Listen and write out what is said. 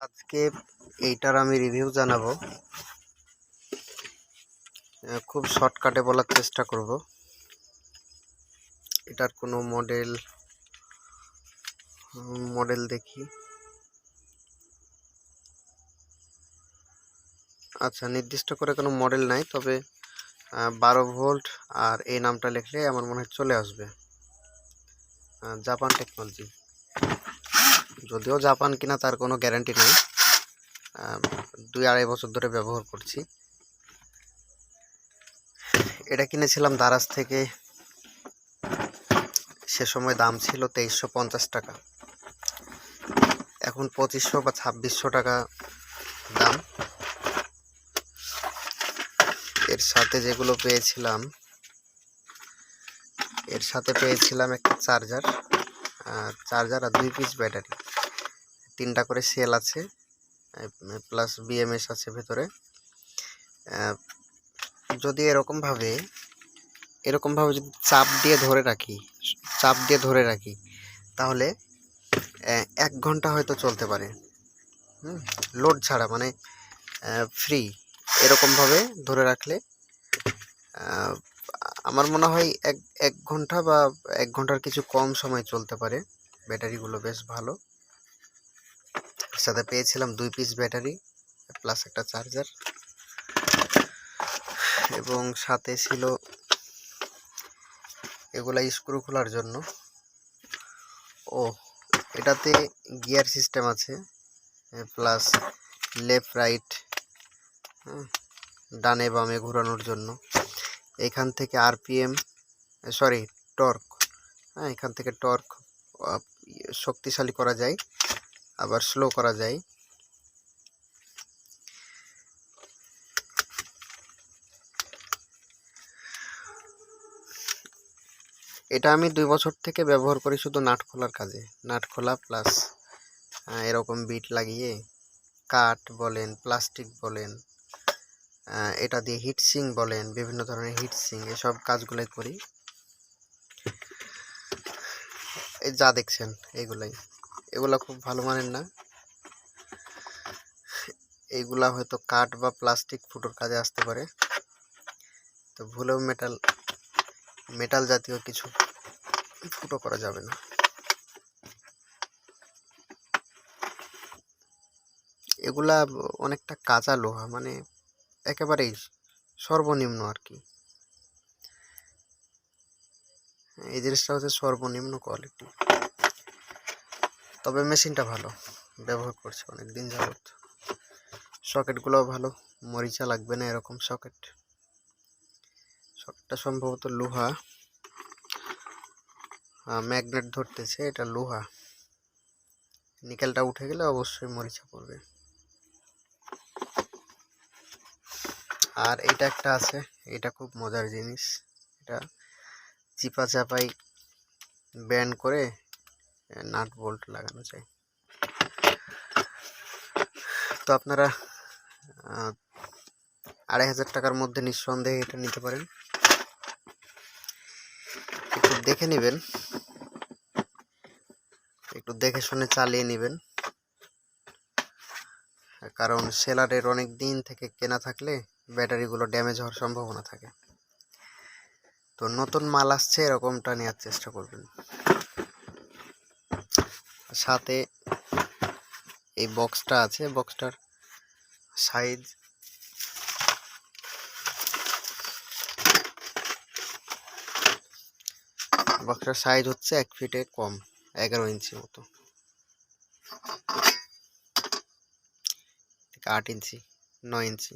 আজকে এইটার আমি রিভিউ জানাব। খুব শর্টকাটে বলার চেষ্টা করব। এটার কোনো মডেল মডেল দেখি। আচ্ছা নির্দিষ্ট করে কোনো মডেল নাই, তবে বারো ভোল্ট আর এই নামটা লিখলে আমার মনে হয় চলে আসবে। জাপান টেকনোলজি যদিও জাপান কিনা তার কোনো গ্যারান্টি নেই। দুই আড়াই বছর ধরে ব্যবহার করছি। এটা কিনেছিলাম দারাজ থেকে। সে সময় দাম ছিল তেইশশো পঞ্চাশ টাকা। এখন পঁচিশশো বা ছাব্বিশশো টাকা দাম। এর সাথে যেগুলো পেয়েছিলাম, এর সাথে পেয়েছিলাম একটা চার্জার। চার্জার আর দুই পিস ব্যাটারি তিনটা করে সেল আছে প্লাস বিএমএস আছে ভেতরে। যদি এরকমভাবে এরকমভাবে যদি চাপ দিয়ে ধরে রাখি, চাপ দিয়ে ধরে রাখি, তাহলে এক ঘণ্টা হয়তো চলতে পারে। হুম লোড ছাড়া মানে ফ্রি এরকমভাবে ধরে রাখলে আমার মনে হয় এক এক ঘণ্টা বা এক ঘণ্টার কিছু কম সময় চলতে পারে। ব্যাটারিগুলো বেশ ভালো। সাথে পেয়েছিলাম দুই পিস ব্যাটারি প্লাস একটা চার্জার এবং সাথে ছিল এগুলা স্ক্রু খোলার জন্য। ও, এটাতে গিয়ার সিস্টেম আছে প্লাস লেফট রাইট ডানে বামে ঘোরানোর জন্য। এখান থেকে আরপিএম সরি টর্ক। হ্যাঁ এখান থেকে টর্ক শক্তিশালী করা যায়, আবার স্লো করা যায়। এটা আমি দুই বছর থেকে ব্যবহার করি শুধু নাট খোলার কাজে। নাট খোলা প্লাস এরকম বিট লাগিয়ে কাঠ বলেন প্লাস্টিক বলেন এটা দিয়ে হিটসিং বলেন, বিভিন্ন ধরনের হিটসিং এসব কাজগুলোই করি। এই যা দেখছেন এইগুলাই এগুলা খুব ভালো মানের না। এইগুলা হয়তো কাঠ বা প্লাস্টিক ফুটোর কাজে আসতে পারে। তো ভুলেও মেটাল মেটাল জাতীয় কিছু ফুটো করা যাবে না। এগুলা অনেকটা কাঁচা লোহা মানে একেবারেই সর্বনিম্ন আর কি। এই জিনিসটা হচ্ছে সর্বনিম্ন কোয়ালিটি তবে মেশিনটা ভালো, ব্যবহার করছি অনেক দিন যাবত সকেটগুলোও ভালো, মরিচা লাগবে না এরকম সকেট। সকেটটা সম্ভবত লোহা। ম্যাগনেট ধরতেছে, এটা লোহা। নিকেলটা উঠে গেলে অবশ্যই মরিচা পড়বে। আর এটা একটা আছে, এটা খুব মজার জিনিস। এটা চিপা চাপাই ব্যান্ড করে নাট বোল্ট লাগানো যায়। তো আপনারা আড়াই হাজার টাকার মধ্যে নিঃসন্দেহে এটা নিতে পারেন। একটু দেখে নেবেন। একটু দেখে শুনে চালিয়ে নেবেন। কারণ সেলারের অনেক দিন থেকে কেনা থাকলে ব্যাটারিগুলো ড্যামেজ হওয়ার সম্ভাবনা থাকে। তো নতুন মাল আসছে, এরকমটা নেওয়ার চেষ্টা করবেন। সাথে এই বক্সটা আছে বক্সটার সাইজ বক্সটার সাইজ হচ্ছে এক ফিটে কম, এগারো ইঞ্চি মতো। আট ইঞ্চি নয় ইঞ্চি